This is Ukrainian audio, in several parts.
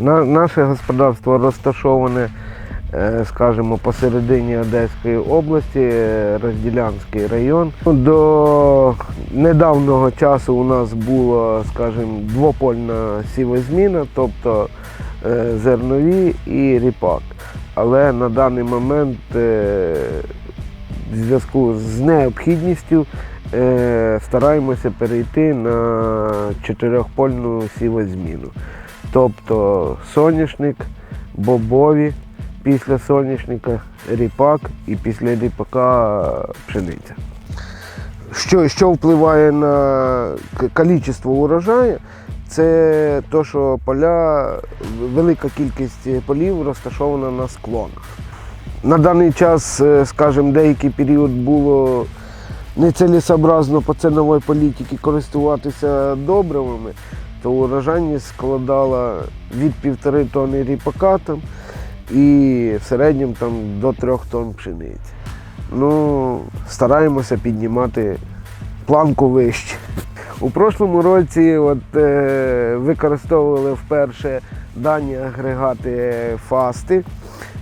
На, наше господарство розташоване, е, скажімо, посередині Одеської області, е, Розділянський район. До недавнього часу у нас була, скажімо, двопольна сівозміна, тобто е, зернові і ріпак. Але на даний момент в зв'язку з необхідністю стараємося перейти на чотирьохпольну сівозміну. Тобто соняшник, бобові, після соняшника ріпак і після ріпака пшениця. Що, що впливає на кількість урожаю, це те, що поля, велика кількість полів розташована на склонах. На даний час, е, скажімо, деякий період було нецелесообразно по ціновій політиці користуватися добривами, то урожайність складала від півтори тонни ріпака там, і в середньому там, до трьох тонн пшениці. Ну, стараємося піднімати планку вище. У прошлому році от, е, використовували вперше дані агрегати фасти,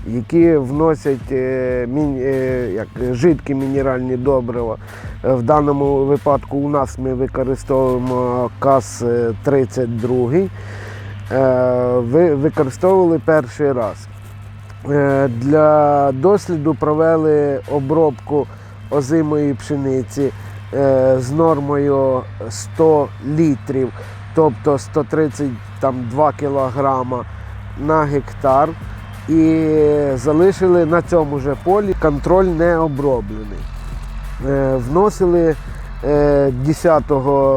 які вносять е, е, як, жидкі мінеральні добрива. Е, В даному випадку у нас ми використовуємо КАС-32. Е, ви- Використовували перший раз. Для досліду провели обробку озимої пшениці з нормою 100 літрів, тобто 132 кілограма на гектар. І залишили на цьому же полі контроль не оброблений. Е, Вносили е, 10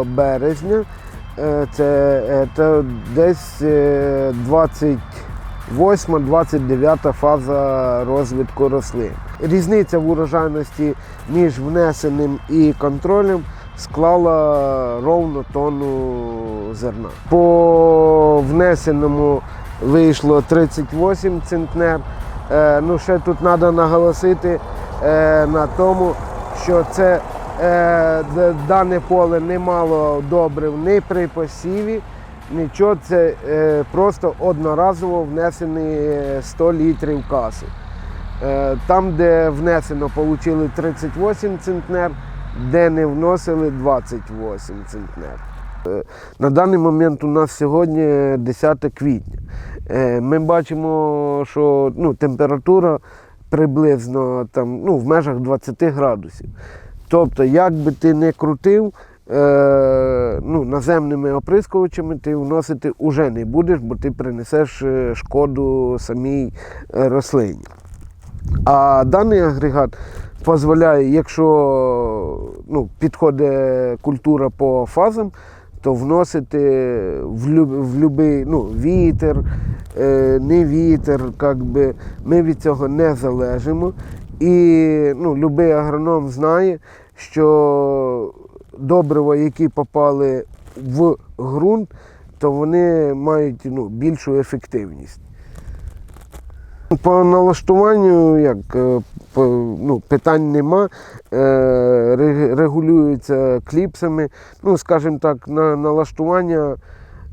березня, е, це, е, це десь е, 28-29 фаза розвитку рослин. Різниця в урожайності між внесеним і контролем склала ровно тонну зерна. По внесеному вийшло 38 центнер. Е, ну, ще тут треба наголосити е, на тому, що це е, дане поле не мало добрив ні при посіві, нічого. Це е, просто одноразово внесені е, 100 літрів каси. Е, Там, де внесено, отримали 38 центнер, де не вносили 28 центнер. Е, На даний момент у нас сьогодні 10 квітня. Е, Ми бачимо, що ну, температура приблизно там, ну, в межах 20 градусів. Тобто, як би ти не крутив, е, ну, наземними оприскувачами ти вносити вже не будеш, бо ти принесеш шкоду самій рослині. А даний агрегат дозволяє, якщо ну, підходить культура по фазам, то вносити в, люб, в любий ну, вітер, е, не вітер, би, ми від цього не залежимо. І ну, будь-який агроном знає, що добрива, які попали в ґрунт, то вони мають ну, більшу ефективність. По налаштуванню як, е, ну, питань нема, е, регулюється кліпсами. Ну, скажімо так, на налаштування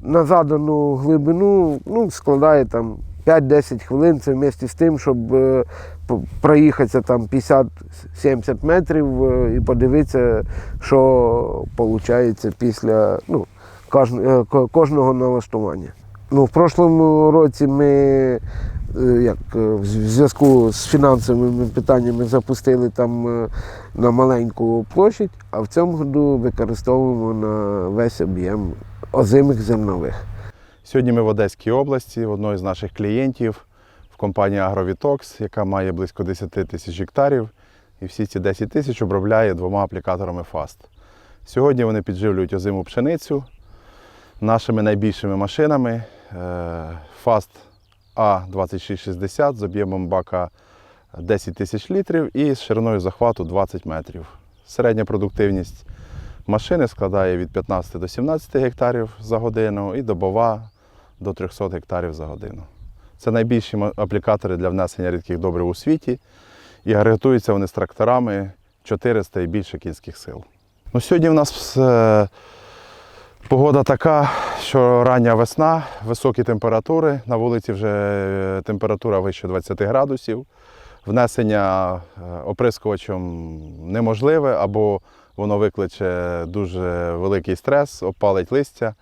на задану глибину ну, складає там 5-10 хвилин. Це вместе з тим, щоб е, проїхатися там 50-70 метрів е, і подивитися, що виходить після ну, кожн- ко- кожного налаштування. Ну, в прошлому році ми як, е, в зв'язку з фінансовими питаннями запустили там е, на маленьку площадь, а в цьому году використовуємо на весь об'єм озимих зернових. Сьогодні ми в Одеській області, в одної з наших клієнтів в компанії Агровітокс, яка має близько 10 тисяч гектарів, і всі ці 10 тисяч обробляє двома аплікаторами FAST. Сьогодні вони підживлюють озиму пшеницю нашими найбільшими машинами е, FAST А2660 з об'ємом бака 10 тисяч літрів і з шириною захвату 20 метрів. Середня продуктивність машини складає від 15 до 17 гектарів за годину і добова до 300 гектарів за годину. Це найбільші аплікатори для внесення рідких добрив у світі і агрегатуються вони з тракторами 400 і більше кінських сил. Ну, сьогодні в нас е, Погода така, що рання весна, високі температури. На вулиці вже е, температура вище 20 градусів. Внесення е, оприскувачем неможливе, або воно викличе дуже великий стрес, опалить листя.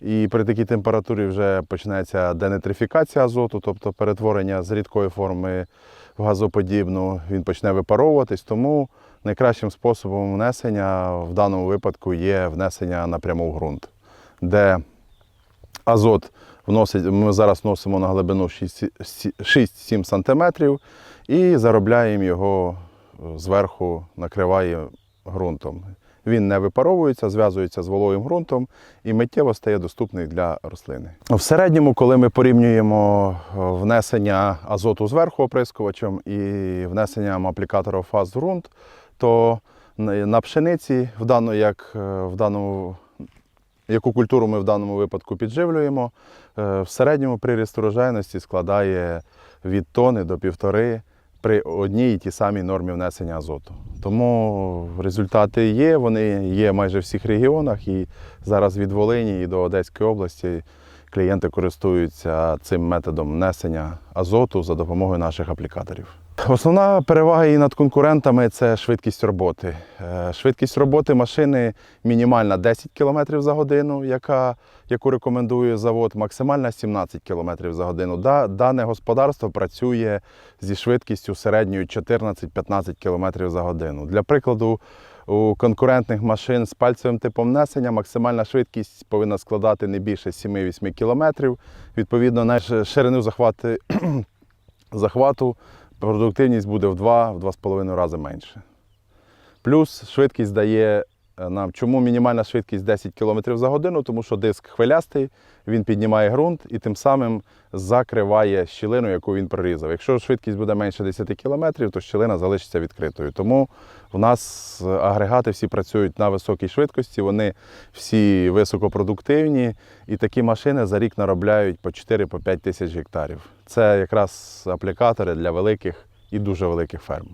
І при такій температурі вже починається денетрифікація азоту, тобто перетворення з рідкої форми в газоподібну, він почне випаровуватись. Тому найкращим способом внесення в даному випадку є внесення напряму в ґрунт, де азот вносить, ми зараз вносимо на глибину 6-7 см і заробляємо його е, зверху, накриває ґрунтом. Він не випаровується, зв'язується з вологим ґрунтом і миттєво стає доступний для рослини. В середньому, коли ми порівнюємо е, внесення азоту зверху оприскувачем і внесенням аплікатора фаз ґрунт, то на пшениці, в дану, як е, в даному, яку культуру ми в даному випадку підживлюємо, е, в середньому приріст урожайності складає від тони до півтори при одній і тій самій нормі внесення азоту. Тому результати є, вони є майже в всіх регіонах, і зараз від Волині і до Одеської області клієнти користуються цим методом внесення азоту за допомогою наших аплікаторів. Основна перевага і над конкурентами це швидкість роботи. Е, Швидкість роботи машини мінімальна 10 км за годину, яка, яку рекомендує завод, максимальна 17 км за годину. Дане господарство працює зі швидкістю середньою 14-15 км за годину. Для прикладу, у конкурентних машин з пальцевим типом несення максимальна швидкість повинна складати не більше 7-8 км. Відповідно, на ширину захвати, захвату продуктивність буде в 2-2,5 рази менше. Плюс швидкість дає нам. Чому мінімальна швидкість 10 км за годину? Тому що диск хвилястий, він піднімає ґрунт і тим самим закриває щілину, яку він прорізав. Якщо швидкість буде менше 10 км, то щілина залишиться відкритою. Тому в нас е, агрегати всі працюють на високій швидкості, вони всі високопродуктивні, і такі машини за рік наробляють по 4-5 тисяч гектарів. Це якраз аплікатори для великих і дуже великих ферм.